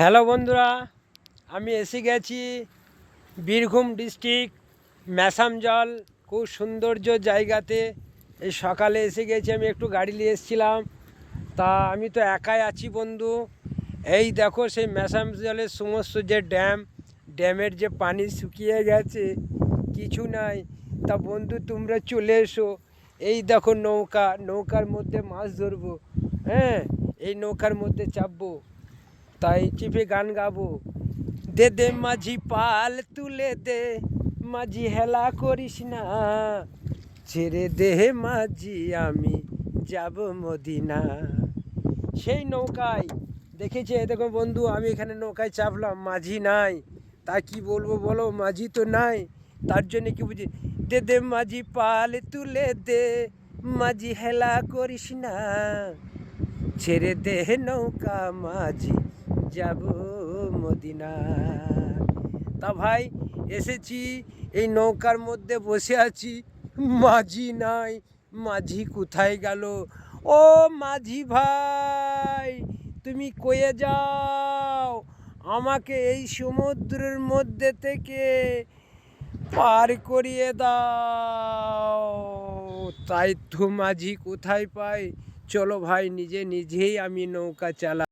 Hello বন্ধুরা, আমি এসে গেছি বীরভূম ডিস্ট্রিক্ট ম্যাসামজল খুব সৌন্দর্য জায়গাতে। এই সকালে এসে গেছি, আমি একটু গাড়ি নিয়ে এসেছিলাম। তা আমি তো একাই আছি বন্ধু। এই দেখো সেই ম্যাসামজলের সমস্ত যে ড্যাম, ড্যামের যে পানি শুকিয়ে গেছে, কিছু নাই। তা বন্ধু, তোমরা চলে এসো। এই দেখো নৌকা, নৌকার মধ্যে মাছ ধরবো। হ্যাঁ এই নৌকার মধ্যে চাপবো। তাই চিপে গান গাবো। দে দে মাঝি পাল তুলে দে, মাঝি হেলা করিস না। ছেড়ে দে মাঝি, আমি যাব মদিনা। সেই নৌকায়, দেখেছে? দেখো বন্ধু, আমি এখানে নৌকায় চাপলাম, মাঝি নাই। তা কি বলব বলো, মাঝি তো নাই। তার জন্য কি বুঝি? দে দে মাঝি পাল তুলে দে, মাঝি হেলা করিস না। ছেড়ে দে নৌকা, মাঝি যাব মদিনা। তা ভাই, এসেছি, এই নৌকার মধ্যে বসে আছি। মাঝি নাই, মাঝি কোথায় গেল? ও মাঝি ভাই, তুমি কয়ে যাও, আমাকে এই সমুদ্রের মধ্যে থেকে পার করিয়ে দাও। তাই তো মাঝি কোথায় পাই চলো ভাই, নিজে নিজেই আমি নৌকা চালা